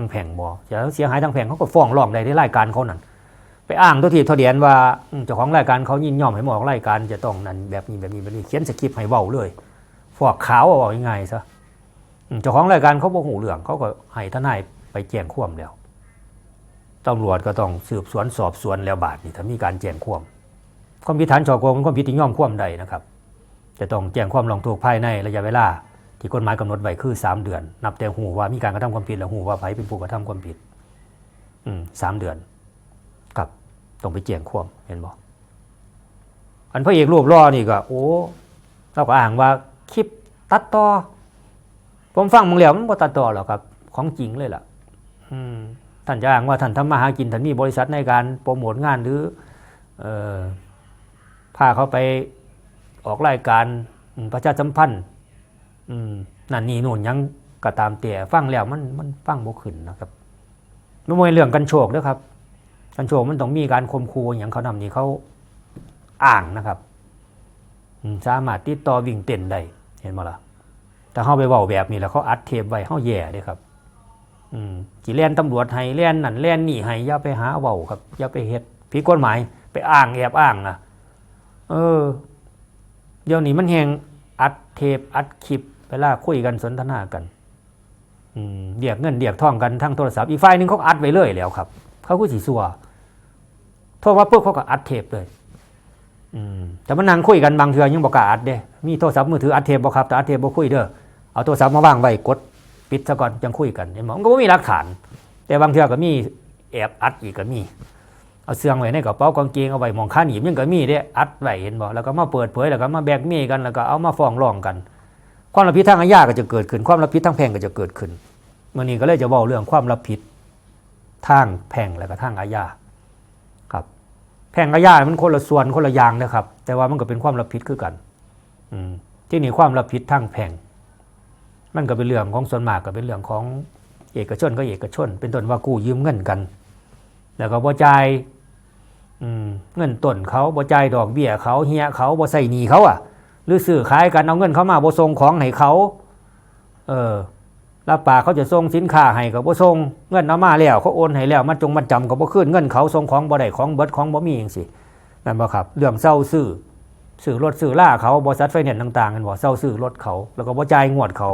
ทางแผงบ่จะเสียหายทางแผงเขาก็ฟ้องร้องได้ในรายการเขานั่นไปอ้างตัวทีตัวเดียนว่าเจ้าของรายการเขายินยอมให้มออกรายการจะต้องนั่นแบบนี้แบบนี้แบบนี้เขียนสคริปต์ให้เว้าเลยฟอกขาวเอาอาง่ายๆซะเจ้าของรายการเขาบ่หูเรื่องเขาก็ให้ทนายไปแจ้งความแล้วตำรวจก็ต้องสืบสวนสอบสวนแล้วบาดนี่ถ้ามีการแจ้งความความผิดฐานฉ้อโกงเป็นความผิดที่ยอมความใดนะครับ จะต้องแจ้งความร้องทุกภายในระยะเวลา ที่กฎหมายกำหนดไว้คือ 3 เดือน นับแต่หูว่ามีการกระทำความผิดแล้วหูว่าไผเป็นผู้กระทำความผิดอืมสามเดือนกับต้องไปแจ้งควมเห็นบ่อันพระเอกรูปล่อนี่ก็ โอ้เราก็อ้างว่าคลิปตัดต่อผมฟังมึงแล้วมันบ่ตัดต่อหรอกครับ ของจริงเลยล่ะท่านจะอ้างว่าท่านทำมาหากินท่านมีบริษัทในการโปรโมทงานหรือเออพาเขาไปออกรายการประชาสัมพันธ์ อืมนั่นนี่นู่นยังก็ตามแต่ฟังแล้วมันมันฟังบ่ขึ้นนะครับไม่ใช่เรื่องกันโชคนะครับ กันโชคมันต้องมีการคมคูอย่างเขานำนี่เขาอ่างนะครับสามารถติดต่อวิ่งเต้นได้เห็นไหมล่ะแต่เขาไปเว้าแบบนี้แล้วเขาอัดเทปไว้เขาแย่ด้วยครับ อืมจีแลนตำรวจให้แลนนั่นแลนนี่ให้ย่าไปหาเว้าครับย่าไปเฮ็ดผิดกฎหมาย ไปอ้างแอบอ้างอะเออ เดี๋ยวนี้มันแหงอัดเทปอัดคลิป เวลาคุยกันสนทนากันเรียกเงินเรียกท่องกันทางโทรศัพท์อีกฝ่ายหนึงเขาอัดไว้เลยแล้วครับ เขาก็สีสัวโทรมาปุ๊บเขาก็อัดเทปเลยแต่มันนั่งคุยกันบางเทือยังบอกกาอัดเด้มีโทรศัพท์มือถืออัดเทปบ่ครับแต่อัดเทปบ่คุยเด้อเอาโทรศัพท์มาวางไว้กดปิดซะก่อนจังคุยกันเห็นบ่มันก็บ่มีหลักฐาน แต่บางเทือก็มีแอบอัดอีกก็มีเอาเสื้องไว้ในกระเป๋ากางเกงเอาไว้หมองข้าหนีบยังก็มีเด้อัดไว้เห็นบ่แล้วก็มาเปิดเผยแล้วก็มาแบกเมยกันแล้วก็เอามาฟ้องร้องกัน ความรับผิดทางอาญาก็จะเกิดขึ้น ความรับผิดทางแพ่งก็จะเกิดขึ้นมื่อนี้ก็เลยจะเว้าเรื่องความรับผิดทางแพ่งและก็ทางอาญาครับ แพ่งอาญามันคนละส่วนคนละอย่างนะครับ แต่ว่ามันก็เป็นความรับผิดคือกัน อืที่นี่ความรับผิดทางแพ่งมันก็เป็นเรื่องของส่วนมากก็เป็นเรื่องของเอกชนก็เอกชน เป็นต้นว่ากู้ยืมเงินกัน แล้วก็บ่จ่ายเงินต้นเขาบ่จ่ายดอกเบี้ยเขาเฮียเขาบ่ใส่หนีเขาอะ หรือซื้อขายกันเอาเงินเขามาบ่ส่งของให้เขา เออรับปากเขาจะส่งสินค้าให้ก็บ่ส่งเงินเอามาแล้วเขาโอนให้แล้วมันจงมันจำก็บ่คืนเงินเขาส่งของบ่ได้ของเบิดของบ่มีจังซี่นั่นบ่ครับ เรื่องเศร้าซื้อซื้อรถซื้อล่าเขาบริษัทไฟแนนซ์ต่างๆกันบ่เศร้าซื้อรถเขา แล้วก็บ่จ่ายงวดเขา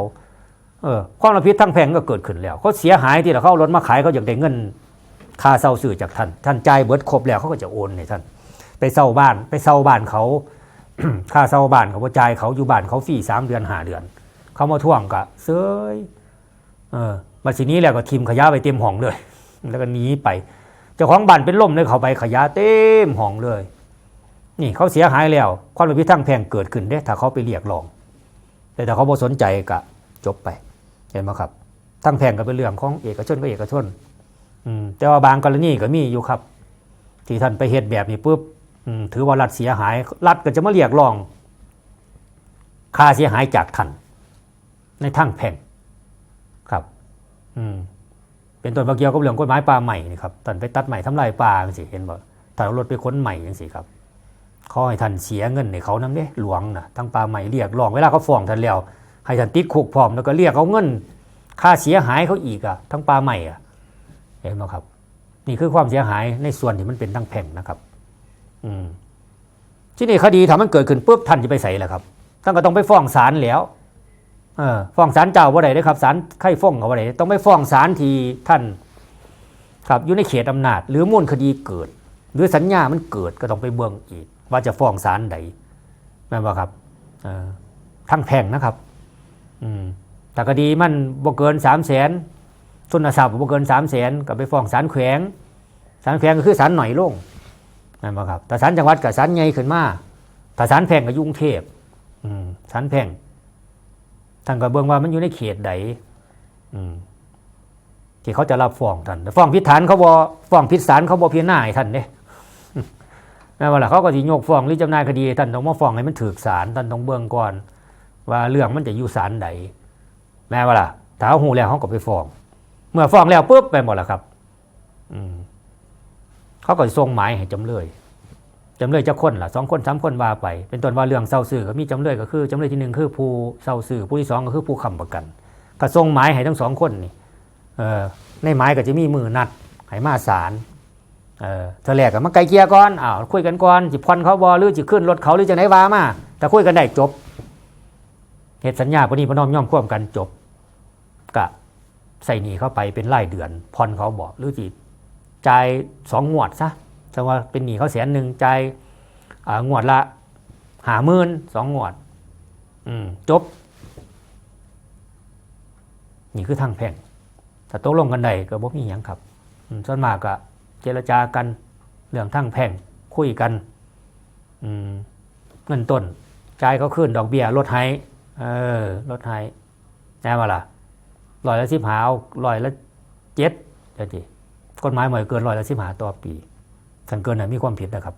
เออความรับผิดทางแพงก็เกิดขึ้นแล้วเขาเสียหายที่เขาเอารถมาขายเขาอยากได้เงินค่าเช่าซื้อจากท่านท่านจ่ายเบิดครบแล้วเขาก็จะโอนให้ท่าน ไปเช่าบ้าน ไปเช่าบ้านเขา ค่าเช่าบ้านเขาบ่จ่ายเขาอยู่บ้านเขาฟรีสามเดือนห้าเดือน เขามาท่วงกะเซยเออมาสินี้แล้วก็ทิมขยะไปเต็มห้องเลย แล้วก็หนีไปเจ้าของบ้านเป็นล่มเลยเขาไปขยะเต็มห้องเลย นี่เขาเสียหายแล้ว ความรับผิดทางแพงเกิดขึ้นเด้ถ้าเขาไปเรียกร้อง แต่ถ้าเขาบ่สนใจก็จบไป เห็นไหมครับทางแพงก็เป็นเรื่องของเอกชนก็เอกชนอืมแต่ว่าบางกรณีก็มีอยู่ครับ ที่ท่านไปเฮ็ดแบบนี้ปุ๊บ ถือว่ารัฐเสียหาย รัฐก็จะมาเรียกร้อง ค่าเสียหายจากท่านในทางแพ่งครับอืมเป็นต้นมาเกี่ยวกับเรื่องกฎหมายป่าใหม่นี่ครับท่านไปตัดใหม่ทำลายป่าสิเห็นบ่ท่านรถไปค้นใหม่จังสิครับขอให้ท่านเสียเงินในเขานำเด้หลวงนะทั้งป่าใหม่เรียกร้องเวลาเขาฟ้องท่านแล้วให้ท่านติดคุกพร้อมแล้วก็เรียกเขาเงิน ค่าเสียหายเขาอีกอะทั้งป่าใหม่อะเห็นไหมครับ นี่คือความเสียหายในส่วนที่มันเป็นทั้งแผ่งนะครับ ที่นี่คดีถ้ามันเกิดขึ้นปุ๊บท่านจะไปใส่แหละครับท่านก็ต้องไปฟ้องศาลแล้วเออฟ้องศาลเจ้าว่าใดนะครับศาลไข่ฟ้องกับว่าใดต้องไปฟ้องศาลที่ท่านครับอยู่ในเขตอำนาจ หรือมูลคดีเกิด หรือสัญญามันเกิดก็ต้องไปเบิ่งอีก ว่าจะฟ้องศาลใดแม่นบ่ครับเออทั้งแพงนะครับอืมแต่คดีมันบ่เกินสามแสนทุนทรัพย์บ่เกินสามแสนก็ไปฟ้องศาลแขวงศาลแขวงก็คือศาลหน่อยลง นั่นบ่ครับแต่ศาลจังหวัดกับศาลใหญ่ขึ้นมาถ้าศาลแพ่งก็อยุ่งเทพอืมศาลแพ่งท่านก็เบิ่งว่ามันอยู่ในเขตใดอืมที่เขาจะรับฟ้องท่านฟ้องผิดฐานเขาบ่ฟ้องผิดศาลเขาบ่พิจารณาให้ท่านเด้แม่นว่าล่ะเขาก็สิยกฟ้องหรือจำนายคดีท่านต้องมาฟ้องให้มันถูกศาลท่านต้องเบิ่งก่อน ว่าเรื่องมันจะอยู่ศาลใดแม่ว่าล่ะถ้าเอาหูแล้วเขาก็ไปฟ้อง เมื่อฟ้องแล้วปุ๊บไปหมดแล้วครับ อืม เขาก็ส่งหมายให้จำเลยจำเลยจะคนล่ะสองคนสามคนว่าไป เป็นต้นว่าเรื่องเศร้าสื่อก็มีจำเลยก็คือจำเลยที่หนึ่งคือผู้เศร้าสื่อผู้ที่สองก็คือผู้ค้ำประกันก็ส่งหมายให้ทั้งสองคนนี่ในหมายก็จะมีมือนัดให้มาศาลเออเธอแรกก็มาไกลเกียก่อนอ้าวคุยกันก่อนสิผ่อนเขาบ่หรือสิขึ้นรถเขาหรือจะไหนวามาแต่คุยกันได้จบ เหตุสัญญาปณีประนอมย่อมควบกันจบกะใส่หนีเข้าไปเป็นรายเดือนผ่อนเขาบอกหรือสิ จ่ายสองงวดซะจะว่าเป็นหนี้เขาแสนหนึ่งจ่ายงวดละหาหมื่นสองงวดจบ นี่คือทางแพ่งถ้าตกลงกันได้ก็บ่มีหยังครับส่วนมากก็เจรจากันเรื่องทางแพ่งคุยกันเงินต้นจ่ายเขาขึ้นดอกเบี้ยลดให้เออลดให้แน่มาล่ะร้อยละสิบหาเอาร้อยละเจ็ดจังที กฎหมายหมาเกินร้อยละสิบหาต่อปีถ้าเกินน่ะมีความผิดนะครับ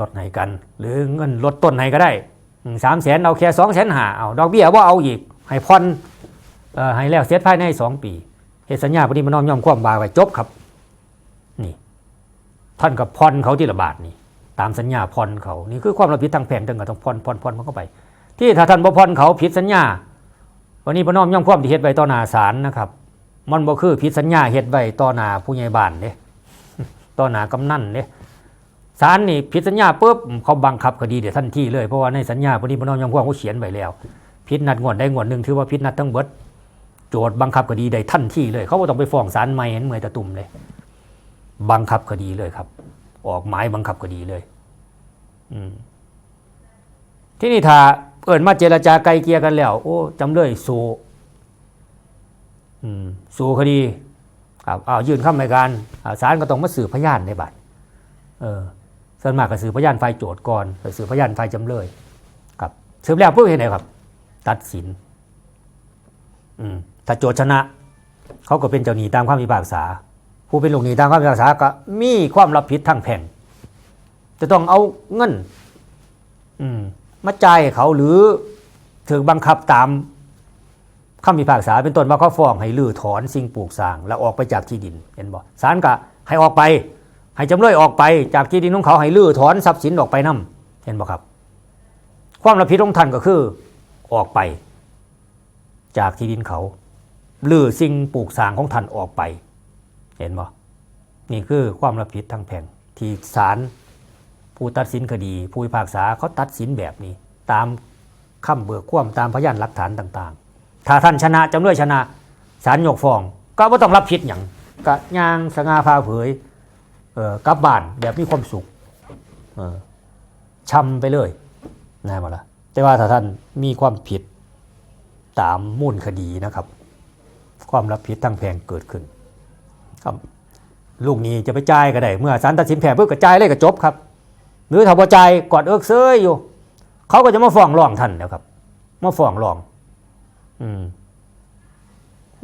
ลดให้กัน หรือเงินลดต้นให้ก็ได้สามแสนเอาแค่สองแสนหาเอาดอกเบี้ยว่าเอาอีก ให้ผ่อนให้แล้วเสร็จภายในสองปีเหตุสัญญาปฏิบัน้อมย่อมความบาไว้จบครับ นี่ท่านกับผ่อนเขาที่ละบาทนี่ ตามสัญญาผ่อนเขานี่คือความรับผิดทางแพ่งตึงกับต้องผ่อนผ่อนผ่อนมันเข้าไป ที่ถ้าท่านบ่ผ่อนเขาผิดสัญญา วันนี้พน้อมย่อมความที่เฮ็ดไว้ต่อหน้าศาลนะครับ มันบ่คือผิดสัญญาเฮ็ดไว้ต่อหน้าผู้ใหญ่บ้านเด้ต่อหน้ากำนันเด้ศาลนี่ผิดสัญญาปุ๊บเขาบังคับคดีเดี๋ยวทันทีเลยเพราะว่าในสัญญาพอดีพน้อมย่อมความเขาเขียนไว้แล้วพิษนัดงวดได้งวดหนึ่งถือว่าพิษนัดทั้งเบิดโจทย์บังคับคดีได้ทันทีเลย เขาก็ต้องไปฟ้องศาลใหม่เห็นเมื่อยตะตุ่มเลย บังคับคดีเลยครับ ออกหมายบังคับคดีเลย อืมที่นี่ถ้าเอิญมาเจรจาไกลเกลียกันแล้ว โอ้จำเลยสู สู้คดีครับอ้าวยื่นคำให้การอ่าศาลก็ต้องมาสืบพยานในบัตรเออส่วนมากก็สืบพยานฝ่ายโจทย์ก่อนสืบพยานฝ่ายจำเลยครับสืบแล้วเพื่อเห็นไหนครับ ตัดสินอืมถ้าโจทชนะ เขาก็เป็นเจ้าหนี้ตามความพิพากษา ผู้เป็นลูกหนี้ตามความพิพากษาก็มีความรับผิดทางแพ่งจะต้องเอาเงินอืมมาจ่ายเขาหรือถึงบังคับตาม คำพิพากษาเป็นต้นว่าเขาฟ้องให้ลื้อถอนสิ่งปลูกสร้างแล้วออกไปจากที่ดินเห็นบ่ศาลก็ให้ออกไปให้จำเลยออกไปจากที่ดินของเขาให้ลื้อถอนทรัพย์สินออกไปนํเห็นบ่ครับ ความรับผิดของท่านก็คือออกไป จากที่ดินเขาลื้อสิ่งปลูกสร้างของท่านออกไป เห็นบ่นี่คือความรับผิดทางแพ่งที่ศาลผู้ตัดสินคดี ผู้พิพากษาเขาตัดสินแบบนี้ ตามคำเบิกความตามพยานหลักฐานต่าง ถ้าท่านชนะจำเลยชนะศาลยกฟ้อง ก็ไม่ต้องรับผิดอย่างก็ย่างสง่าพาเผยเออกลับบ้านแบบมีความสุขเออช้ำไปเลยนะมาละแต่ว่าถ้าท่านมีความผิดตามมูลคดีนะครับ ความรับผิดทางแพ่งเกิดขึ้น ครับลูกนี้จะไปจ่ายก็ได้ เมื่อศาลตัดสินแพ้เพื่อกระจายเลยก็จบครับ หรือถ้าบ่จ่ายกอดเอิกเซยอยู่ เขาก็จะมาฟ้องร้องท่านแล้วครับมาฟ้องร้อง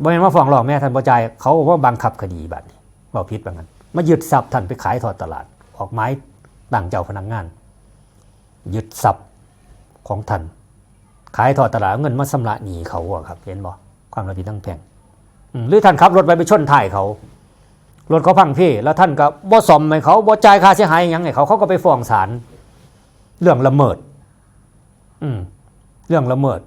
บ่แม่นมาฟ้องร้องแม่ท่านบ่จ่ายเขาบอกว่าบังคับคดีบัดนี้ว่าผิดบังนั้นมายึดทรัพย์ท่านไปขายทอดตลาด ออกไม้ต่างเจ้าพนักงาน ยึดทรัพย์ของท่านขายทอดตลาดเอาเงินมาชำระหนีเขาอะครับ เห็นบ่ความรับผิดทั้งแพงหรือท่านขับรถไปไปชนท้ายเขา รถเขาพังพี่ แล้วท่านก็บ่ซ่อมให้เขาบ่จ่ายค่าเสียหายยังให้เขาเขาก็ไปฟ้องศาลเรื่องละเมิด อืมเรื่องละเมิด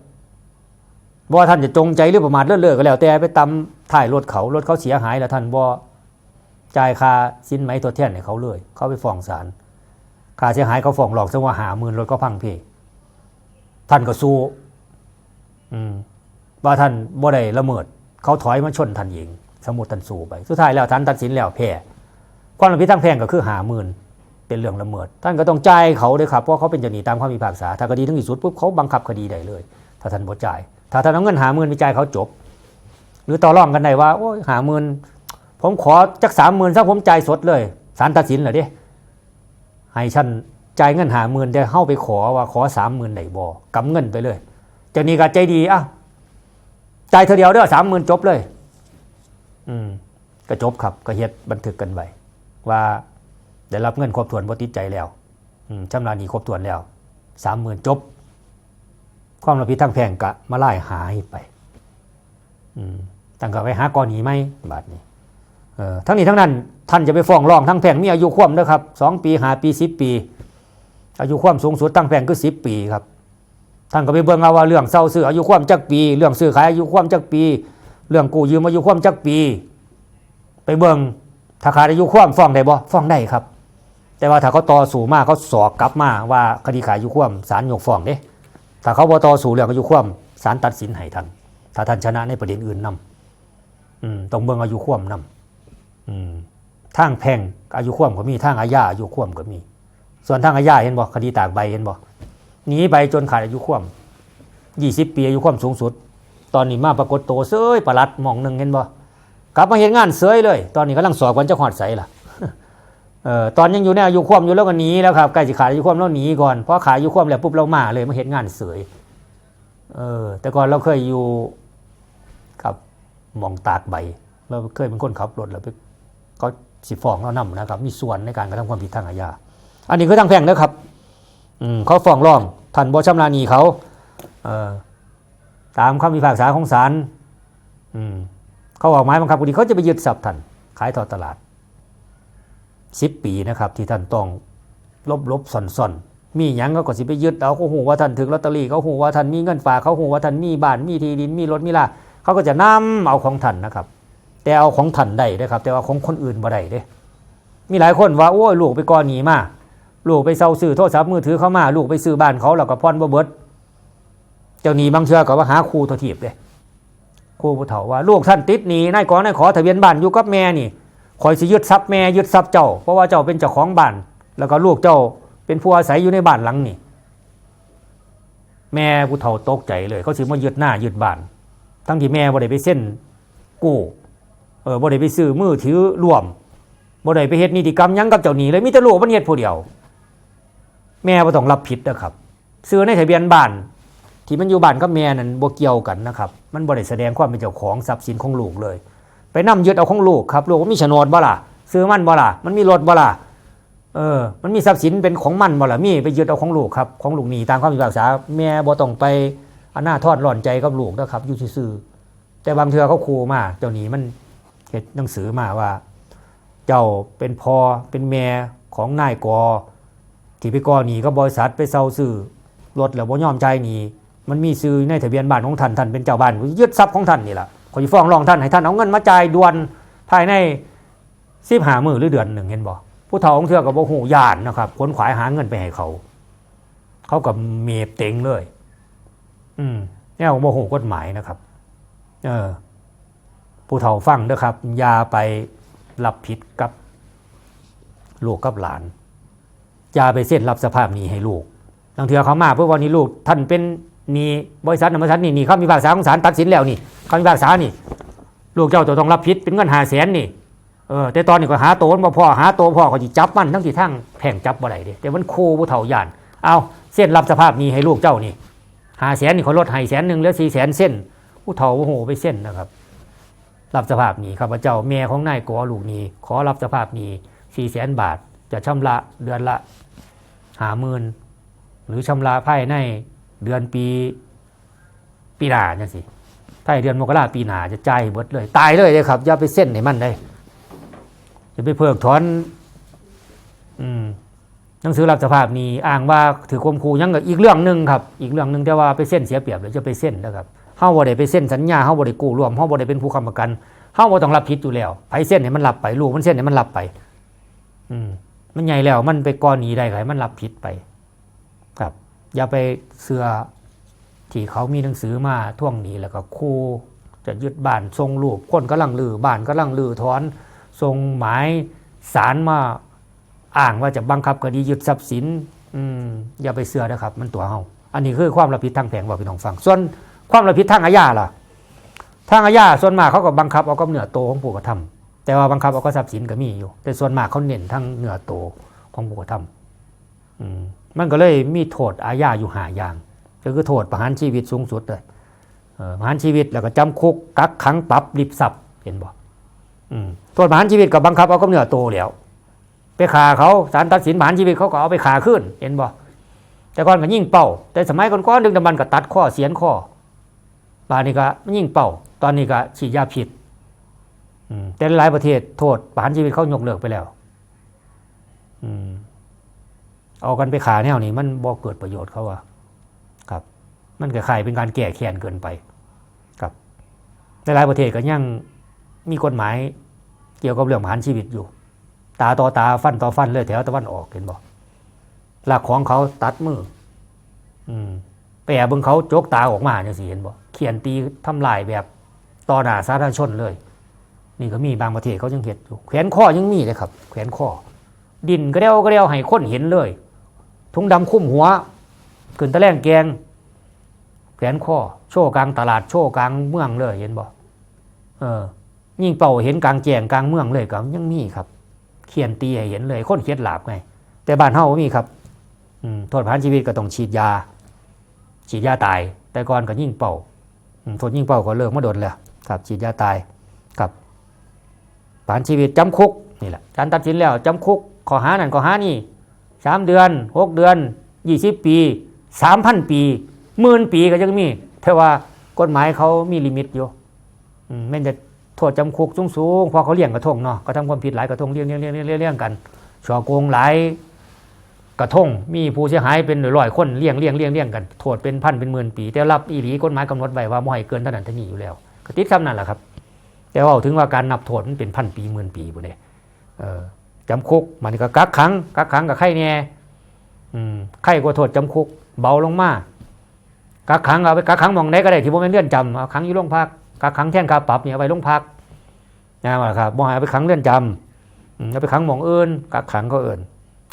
ว่าท่านจะจงใจหรือประมาทเลื่อๆก็แล้วแต่ไปตำถ่ายรถเขารถเขาเสียหายแล้วท่านบ่จ่ายค่าสินไหมตัวแทนให้เขาเลย เขาไปฟ้องศาลค่าเสียหายเขาฟ้องหลอกซะว่าหาหมื่นรถเขาพังพี่ท่านก็สู้อืมว่าท่านบ่ได้ละเมิด เขาถอยมาชนท่านเองสมมุติท่านสู้ไป สุดท้ายแล้วท่านตัดสินแล้วแพ้ความรับผิดทางแพ่งก็คือหาหมื่นเป็นเรื่องละเมิด ท่านก็ต้องจ่ายเขาด้วยครับเพราะเขาเป็นเจ้าหนี้ตามความพิพากษาถ้าคดีถึงที่สุดปุ๊บเขาบังคับคดีได้เลย ถ้าท่านบ่จ่าย ถ้าท่านเอาเงินหาหมื่นไปจ่ายเขาจบ หรือต่อรองกันได้ว่าโอ้ยหาหมื่นผมขอจักสามหมื่นซะผมจ่ายสดเลยศาลตัดสินเหรอเด้ให้ฉันจ่ายเงินหาหมื่นแต่เข้าไปขอว่าขอสามหมื่นไหนบ่กำเงินไปเลยเจ้านี้ก็ใจดีอะจ่ายเธอเดียวเด้อสามหมื่นจบเลย อืมก็จบครับก็เฮ็ดบันทึกกันไว้ว่าได้รับเงินครบถ้วนบ่ติดใจแล้วอืมชำระหนี้ครบถ้วนแล้วสามหมื่นจบ ความรับผิดทางแพ่งก็มาไล่หายไปตั้งก็ไปหาก่อนหนีไหมบาทนี้เออทั้งนี้ทั้งนั้น ท่านจะไปฟ้องร้องทั้งแพ่งมีอายุความนะครับสองปีหาปีสิบปี อายุความสูงสุดตั้งแพ่งคือสิบปีครับท่านก็ไปเบิ่งเอาว่าเรื่องเศร้าซื้ออายุความจักปี เรื่องซื้อขายอายุความจักปี เรื่องกู้ยืมอายุความจักปี ไปเบิ่งถ้าขาดอายุความฟ้องได้บ่ฟ้องได้ครับ แต่ว่าถ้าเขาต่อสู้มากเขาสอบกลับมาว่าคดีขาดอายุความศาลยกฟ้องเด้ ถ้าเขาบ่ต่อสู้เรื่องอายุความศาลตัดสินให้ทันถ้าท่านชนะในประเด็นอื่นนํอืมต้องเบิ่งอายุความนํอืมทางแพ่งอายุความก็มีทางอาญาอายุความก็มี ส่วนทางอาญาเห็นบ่คดีตากใบเห็นบ่หนีไปจนขาดอายุความ20ปีอายุความสูงสุด ตอนนี้มาปรากฏโตเสยประหลัดหมองหนึ่งเห็นบ่กลับมาเห็นงานเสยเลย ตอนนี้กำลังสอบกันเจะหอดใสล่ะ เอ่อตอนยังอยู่ในอายุควมอยู่แล้วก็หนีแล้วครับใกล้จะขาดอายุควมแล้วหนีก่อนเพราะขาดอายุควมแล้วปุ๊บเรามาเลยมาเห็นงานเสยเออแต่ก่อนเราเคยอยู่กับมองตากใบเราเคยเป็นคนขับรถแล้วไปก็สิฟ้องเรานำนะครับ มีส่วนในการกระทำความผิดทางอาญาอันนี้คือทางแพ่งนะครับอืมเขาฟ้องร้องท่านบชำนาญนีเขาเอ่อตามคำพิพากษาของศาลอืมเขาออกหมายบังคับคดีเขาจะไปยึดทรัพย์ท่านขายต่อตลาด สิบปีนะครับที่ท่านต้องลบลบซ่อนซ่อนมีหยังก็ก็สิไปยึดเอาเขาหูว่าท่านถึงลอตเตอรี่เขาหูว่าท่านมีเงินฝากเขาหูว่าท่านมีบ้านมีที่ดินมีรถมีลาเขาก็จะนำเอาของท่านนะครับ แต่เอาของท่านได้นะครับ แต่ว่าของคนอื่นบ่ได้เด้มีหลายคนว่าโอ้ยลูกไปก่อนหนีมาลูกไปเซาซื้อโทรศัพท์มือถือเขามาลูกไปซื้อบ้านเขาแล้วก็พ่อนบ่เบิดเจ้าหนี้บางเชือก็ว่าหาครูตัวทีบเลยครูผู้เฒ่าว่าลูกท่านติดหนี้นายขอนายขอทะเบียนบ้านอยู่กับแม่นี่ คอยสิยึดทรัพย์แม่ยึดทรัพย์เจ้า เพราะว่าเจ้าเป็นเจ้าของบ้าน แล้วก็ลูกเจ้าเป็นผู้อาศัยอยู่ในบ้านหลังนี่แม่ผู้เฒ่าตกใจเลย เขาสิมายึดหน้ายึดบ้าน ทั้งที่แม่บ่ได้ไปเส้นกู้เออบ่ได้ไปซื้อมือถือร่วมบ่ได้ไปเฮ็ดนิติกรรมยังกับเจ้าหนี้เลยมีแต่ลูกมันเฮ็ดผู้เดียว แม่บ่ต้องรับผิดนะครับซื้อในทะเบียนบ้าน ที่มันอยู่บ้านกับแม่นั่นบ่เกี่ยวกันนะครับ มันบ่ได้แสดงความเป็นเจ้าของทรัพย์สินของลูกเลย ไปนํยึดเอาของลูกครับลูกว่ามีโฉนดบ่ล่ะซื้อมันบ่ล่ะมันมีรถบ่ล่ะเออ มันมีทรัพย์สินเป็นของมันบ่ล่ะมีไปยึดเอาของลูกครับของลูกหนีตามความพิพากษาแม่บ่ต้องไปเอาหน้าทอดร่อนใจกับลูกนะครับอยู่ซื่อแต่บางเทือเขาขู่มาเจ้าหนีมันเฮ็ดหนังสือมาว่า เจ้าเป็นพ่อเป็นแม่ของนายกอที่ไปก่อหนีก็บริษัทไปเซาซื้อรถแล้วบ่ยอมใจหนีมันมีซื้อในทะเบียนบ้านของท่านท่านเป็นเจ้าบ้านยึดทรัพย์ของท่านนี่แหละ ขอจะฟ้องร้องท่านให้ท่านเอาเงินมาจ่ายด่วนภายในสิบหามือหรือเดือนหนึ่งเห็นบ่ผู้เฒ่าของเทือกับโมหูยานนะครับขนขวายหาเงินไปให้เขา เขากับเมียเต็งเลย อืมนี่โมโหกฎหมายนะครับ เออ ผู้เฒ่าฟังนะครับยาไปรับผิดกับลูกกับหลานยาไปเส้นรับสภาพนี้ให้ลูกบางเทือเขามาเพื่อวันนี้ลูก ท่านเป็นนี่บริษัทนบริษัทนี่นี่เขามีภาษาของศาลตัดสินแล้วนี่ เขามีภาษานี่ ลูกเจ้าจะต้องรับผิดเป็นเงินหาแสนนี่เออแต่ตอนนี้ก็หาโตนบ่พ่อหาโตพ่อก็จิจับมันทั้งที่ทั้งแผงจับบ่ได้เด้แต่มันโคผู้เฒ่าย่านเอาเส้นรับสภาพหนี้ให้ลูกเจ้านี่หาแสนนี่เขาลดให้แสนหนึ่งเหลือสี่แสนเส้นผู้เฒ่าโอ้โหไปเส้นนะครับ รับสภาพหนี้ข้าพเจ้าแม่ของนายกอลูกหนี้ ขอรับสภาพหนี้สี่แสนบาท จะชำระเดือนละหาหมื่นหรือชำระภายในเดือนปีปีหน้าเนี่ยสิ ภาเดือนมกราปีหนาจะจ่ายให้เบิดเลย ตายเลยเลยครับ อย่าไปเส้นให้มันได้จะไปเพิกถอนหนังสือรับสภาพนี้อ้างว่าถือคมคูยังกับอีกเรื่องหนึ่งครับ อีกเรื่องหนึ่งแต่ว่าไปเส้นเสียเปรียบเลยจะไปเส้นนะครับเฮาบ่ได้ไปเส้นสัญญาเฮาบ่ได้กู้ร่วมเฮาบ่ได้เป็นผู้ค้ำประกันเฮาบ่ต้องรับผิดอยู่แล้วไผเส้นให้มันรับไปลูกมันเส้นให้มันรับไป อืม มันใหญ่แล้ว มันไปก่อนหนีได้ไงมันรับผิดไป ครับ อย่าไปเสือ ที่เขามีหนังสือมาท่วงหนีแล้วก็คู่จะยึดบ้านทรงรูปคนกำลังลือบ้านกำลังลือถอนทรงหมายสารมาอ้างว่าจะบังคับคดียึดทรัพย์สินอืมอย่าไปเสือนะครับ มันตัวเฮาอันนี้คือความรับผิดทางแพ่งบอกพี่น้องฟัง ส่วนความรับผิดทางอาญาล่ะ ทางอาญาส่วนมากเขาก็บังคับเอากับเหนือโตของผู้กระทำแต่ว่าบังคับเอากับทรัพย์สินก็มีอยู่ แต่ส่วนมากเขาเน้นทางเหนือโตของผู้กระทำมมันก็เลยมีโทษอาญาอยู่หาอย่าง ก็คือโทษประหารชีวิตสูงสุดเลยประหารชีวิตแล้วก็จำคุกกักขังปรับริบทรัพย์เห็นบ่อืมโทษประหารชีวิตกับบังคับเอากับเนื้อโตแล้วไปฆ่าเขาศาลตัดสินประหารชีวิตเขาก็เอาไปฆ่าขึ้น เห็นบ่แต่ก่อนก็ยิ่งเป่า แต่สมัยก่อนๆดึงดำมันก็ตัดข้อเสียนข้อบานนี้ก็ยิ่งเป่า ตอนนี้ก็ฉีดยาผิดแต่หลายประเทศโทษประหารชีวิตเขายกเลิกไปแล้วอืมเอากันไปขาแนวนี้มันบ่เกิดประโยชน์เขาว่า มันก็ขายเป็นการแก้แค้นเกินไปครับในหลายประเทศก็ยังมีกฎหมายเกี่ยวกับเรื่องประหารชีวิตอยู่ ตาต่อตาฟันต่อฟันเลยแถวตะวันออกเห็นบ่หลักของเขาตัดมือ อืมแปรบิ่งเขาโจกตาออกมาเนี่ยสิเห็นบ่เขียนตีทำลายแบบต่อหน้าสาธารณชนเลย นี่ก็มีบางประเทศเขายังเห็ดอยู่แขวนข้อยังมีเลยครับ แขวนข้อ ดินก็เดียวก็เดียวให้คนเห็นเลย ทุงดำคุ้มหัวขึ้นตะแลงแกง ขวนข้อโชว์กลางตลาดโชว์กลางเมืองเลยเห็นบ่เออ ยิ่งเป่าเห็นกลางแจงกลางเมืองเลยก็ยังมีครับ เขียนตีให้เห็นเลยคนเขียดหลาบไง แต่บ้านเฮาบ่มีครับอืมโทษประหารชีวิตก็ต้องฉีดยา ฉีดยาตาย แต่ก่อนก็ยิ่งเป่าโทษยิ่งเป่าก็เลิกมาโดนแล้วครับ ฉีดยาตายครับประหารชีวิตจำคุกนี่แหละการตัดสินแล้วจำคุกข้อหานั่นข้อหานี่สามเดือนหกเดือนยี่สิบปีสามพันปี หมื่นปีก็ยังมี แต่ว่ากฎหมายเขามีลิมิตอยู่อืมแม่จะโทษจำคุกสูงๆเพอเขาเลี้ยงกระทงเนาะก็ทำความผิดหลายกระทงเลี้ยงเลี้ยงเลี้ยงเลี้ยงเลี้ยงกันช่อโกงหลายกระทงมีผู้เสียหายเป็นร้อยคนเลี้ยงเลี้ยงเลี้ยงเลี้ยงกันโทษเป็นพันเป็นหมื่นปี แต่รับอีหลีกฎหมายกำหนดไว้ว่าไม่ให้เกินเท่านั้นเท่านี้อยู่แล้วก็ติดคำนั้นแหละครับ แต่ว่าถึงว่าการนับโทษมันเป็นพันปีหมื่นปีบุเนี่ยจำคุกมันก็กักขังกักขังกับไข่แน่อืมไข่กว่าโทษจำคุก เบาลงมาก กักขังเอาไปกักขังมองไหนก็ได้ที่บ่แม่นเลื่อนจำเอาขังอยู่โรงพักกักขังแท่นค่าปรับเนี่ยเอาไปโรงพักนะครับบ่ให้เอาไปขังเลื่อนจำเอาไปขังมองเอื่นกักขังก็เอื่น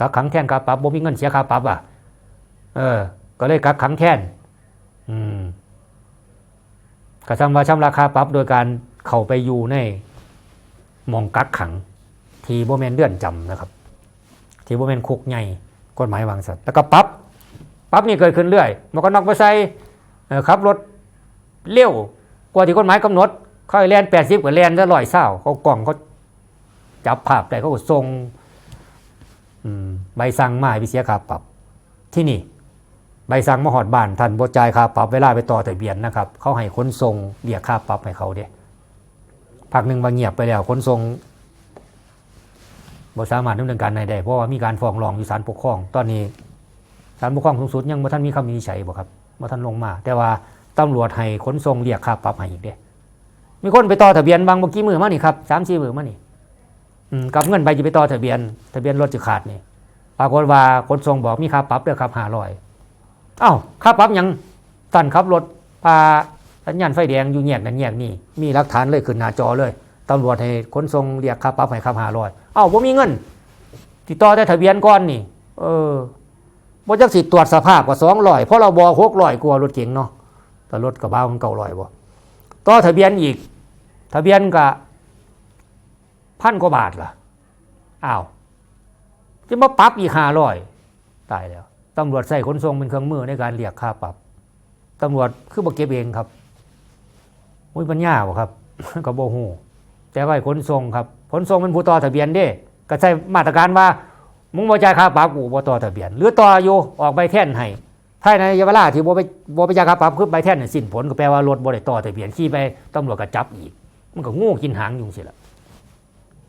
กักขังแท่นค่าปรับบ่มีเงินเสียค่าปรับอะเออ ก็เลยกักขังแท่นอืมกระทำว่าชำระค่าปรับโดยการเข้าไปอยู่ในมองกักขัง ทีโบแมนเลื่อนจำนะครับ ทีโบแมนคุกใหญ่กฎหมายวางสัตว์แล้วก็ปรับปรับนี่เกิดขึ้นเรื่อยมันก็นอกไปใส่ ขับรถเร็วกว่าที่กฎหมายกำหนด เขาแลนแปดสิบกับแลนได้ร้อยเศร้าเขากล่องเขาจับภาพได้เขาก็ส่งใบสั่งมาให้ไปเสียค่าปรับที่นี่ใบสั่งมาหอดบ้านท่านบ่จ่ายค่าปรับเวลาไปต่อทะเบียนนะครับ เขาให้ขนส่งเรียกค่าปรับให้เขาเด้พักหนึ่งบางเงียบไปแล้วขนส่งบ่สามารถดำเนินการใดได้เพราะว่ามีการฟ้องร้องอยู่ศาลปกครอง ตอนนี้ศาลปกครองสูงสุดยังบ่ท่านมีคำวินิจฉัยบ่ครับ บ่ท่านลงมา แต่ว่าตำรวจให้ขนส่งเรียกค่าปรับให้อีกเด้มีคนไปต่อทะเบียนบางเมื่อกี้มือมานี่ครับสามสี่มือมานี่กับเงินไปจะไปต่อทะเบียน ทะเบียนรถจะขาดนี่ปรากฏว่าขนส่งบอกมีค่าปรับเด้อครับห้าร้อยเอ้าค่าปรับยังตันขับรถพาสัญญาณไฟแดงอยู่แยกนั้นแยกนี่มีหลักฐานเลยขึ้นหน้าจอเลยตำรวจให้ขนส่งเรียกค่าปรับให้ครับห้าร้อยเอ้าวผมมีเงินติดต่อได้ทะเบียนก่อนนี่ เออ บ่จักสิตรวจสภาพกว่าสองร้อยเพราะเราบอหกร้อยกว่ารถเก๋งเนาะแต่รถกระบะมันเก่าร้อยบ่ต่อทะเบียนอีก ทะเบียนกะพันกว่าบาทล่ะอ้าวจะมาปรับอีกห้าร้อยตายแล้วตำรวจใส่ขนส่งเป็นเครื่องมือในการเรียกค่าปรับตำรวจคือบ่เก็บเองครับมุ้ยปัญญาบ่ครับก็บ่ฮู้แต่ว่าขนส่งครับขนส่งเป็นผู้ต่อทะเบียนเด้ ก็ใช้มาตรการว่า มึงบ่จ่ายค่าปรับกูบ่ต่อทะเบียน หรือต่ออยู่ออกใบแท่นให้ภาในระยะเวลาที่บ่ไปบ่ไปจ่ายค่าปรับคือใบแท่นน่ะสิ้นผลก็แปลว่ารถบ่ได้ต่อทะเบียนขี่ไปตำรวจก็จับอีก มันก็ง่กินหางอยู่สิล่ะ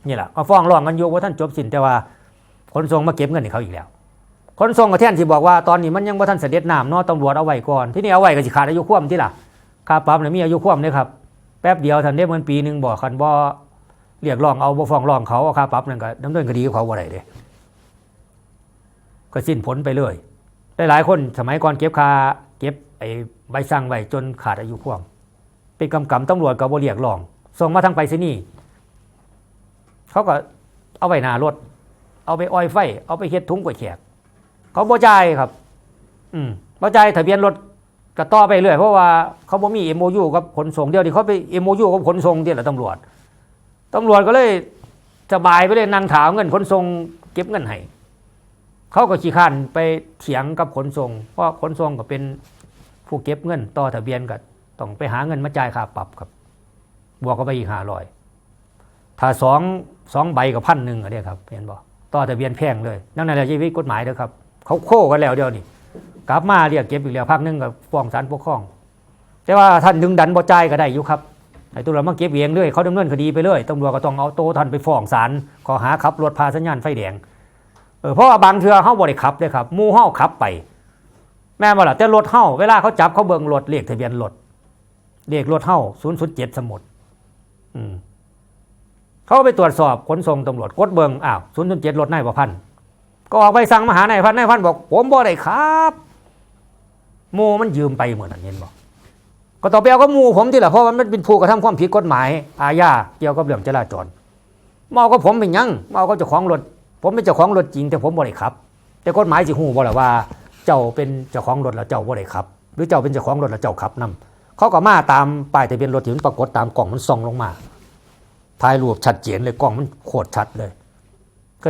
นี่แหละมาฟ้องร้องกันอยู่ว่าท่านจบสิ้นแต่ว่าขนส่งมาเก็บเงินให้เขาอีกแล้วขนส่งกับแท่นที่บอกว่าตอนนี้มันยังว่าท่านเสด็จน้ำเนอตำรวจเอาไว้ก่อนที่นี่เอาไว้ก็สิขาดอายุความที่ล่ะค่าปรับเนี่ยมีอายุความเนี่ยครับแป๊บเดียวท่านได้เงินปีหนึ่งบอกคันบ่เรียกร้องเอาบ่ฟ้องร้องเขาเอาค่าปรับนั่นก็ดำเนินคดีเขาบ่ได้เด้ ก็สิ้นผลไปเลยหลายๆคนสมัยก่อนเก็บคาเก็บไอ้ใบสั่งไว้จนขาดอายุความเป็นกำกับตำรวจก็บ่เรียกรองส่งมาทางไปรษณีย์เขาก็เอาไว้หนารถ เอาไปอ้อยไฟ เอาไปเฮ็ดถุงก๋วยแขกเขาบ่จ่ายครับ อืมบ่จ่ายทะเบียนรถก็ต่อไปเรื่อยเพราะว่าเขาบ่มี MOU กับขนส่งเดียวที่เขาไป MOU กับขนส่งเดียวแหละตำรวจตำรวจก็เลยสบายไปเลยนั่งถามเงินขนส่งเก็บเงินให้ เขาก็ขี้ข้านไปเถียงกับขนส่ง เพราะขนส่งก็เป็นผู้เก็บเงินต่อทะเบียนก็ต้องไปหาเงินมาจ่ายค่าปรับครับ บวกเข้าไปอีกห้าร้อยถ้าสองสองใบกับพันหนึ่งอะเนี่ยครับเห็นบ่ต่อทะเบียนแพงเลยนั่นแหละชีวิตกฎหมายเด้อครับ เขาโค้กันแล้วเดียวนี่กลับมาเรียกเก็บอีกแล้วพักหนึงกับฟ้องศาลปกครอง แต่ว่าท่านดึงดันบ่จ่ายก็ได้อยู่ครับไอ้ตัวเรามาเก็บเองเลยเขาดำเนินคดีไปเลยตำรวจก็ต้องเอาโตท่านไปฟ้องศาลข้อหาขับรถพาสัญญาณไฟแดง เออเพราะว่าบางเทือเฮาบ่ได้ขับเลยครับหมู่เฮาขับไป แม่นบ่ล่ะแต่รถเฮาเวลาเขาจับเขาเบิ่งรถเลขทะเบียนรถเลขรถเฮา007สมุดอืมเขาไปตรวจสอบขนส่งตำรวจกดเบิงอ้าวศูนย์เจ็ดรถนายประพันธ์ก็ออกไปสั่งมาหานายพันนายพันบอก ผมบ่ได้ครับโมมันยืมไปเหมือนนั้นเห็นบอกก็ต่อไปเอาก็มูผมที่แหละเพราะว่ามันเป็นผู้กระทำความผิดกฎหมาย อาญาเกี่ยวกับเรื่องจราจรเมาก็ผมเป็นยังเมาก็เจ้าของรถ ผมเป็นเจ้าของรถจริงแต่ผมบ่ได้ขับ แต่กฎหมายสิฮู้บ่ล่ะว่า เจ้าเป็นเจ้าของรถแล้วเจ้าบ่ได้ขับ หรือเจ้าเป็นเจ้าของรถแล้วเจ้าขับนํเขาก็มาตามป้ายทะเบียนรถที่มันปรากฏตามกล่องมันส่องลงมาถ่ายรูปชัดเจนเลยกล้องมันโคตรชัดเลย